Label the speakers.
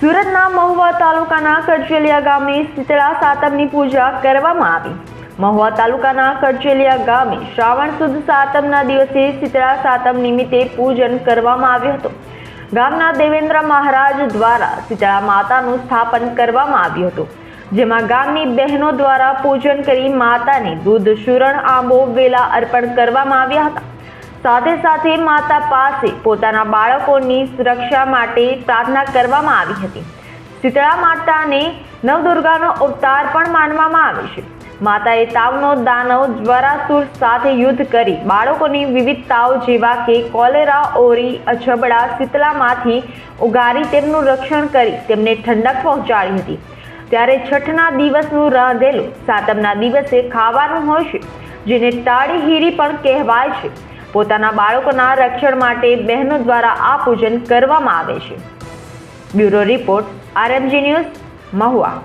Speaker 1: સુરતના મહુવા તાલુકાના કરચેલિયા ગામે શીતળા સાતમની પૂજા કરવામાં આવી. મહુવા તાલુકાના કરચેલિયા ગામે શ્રાવણ સુદ સાતમના દિવસે શીતળા સાતમ નિમિત્તે પૂજન કરવામાં આવ્યું હતું. ગામના દેવેન્દ્ર મહારાજ દ્વારા શીતળા માતાનું સ્થાપન કરવામાં આવ્યું હતું. જેમાં ગામની બહેનો દ્વારા પૂજન કરી માતાને દૂધ શુરણ આંબો, વેલા અર્પણ કરવામાં આવ્યા હતા. સાથે સાથે માતા પાસે પોતાના બાળકોની સુરક્ષા માટે પ્રાર્થના કરવામાં આવી હતી. શીતળા માતાને નવદુર્ગાનો અવતાર પણ માનવામાં આવે છે. માતાએ તાવનો દાનવ જ્વરાસુર સાથે યુદ્ધ કરી બાળકોની વિવિધતાઓ જેવા કે કોલેરા, ઓરી, અછબડા, શીતળામાંથી ઉગારી તેમનું રક્ષણ કરી તેમને ઠંડક પહોંચાડી હતી. ત્યારે છઠના દિવસનું રાંધેલું સાતમના દિવસે ખાવાનું હોય છે, જેને તાળી હીરી પણ કહેવાય છે. પોતાના બાળકોના રક્ષણ માટે બહેનો દ્વારા આ પૂજન કરવામાં આવે છે. Bureau report, RMG news, Mahuva.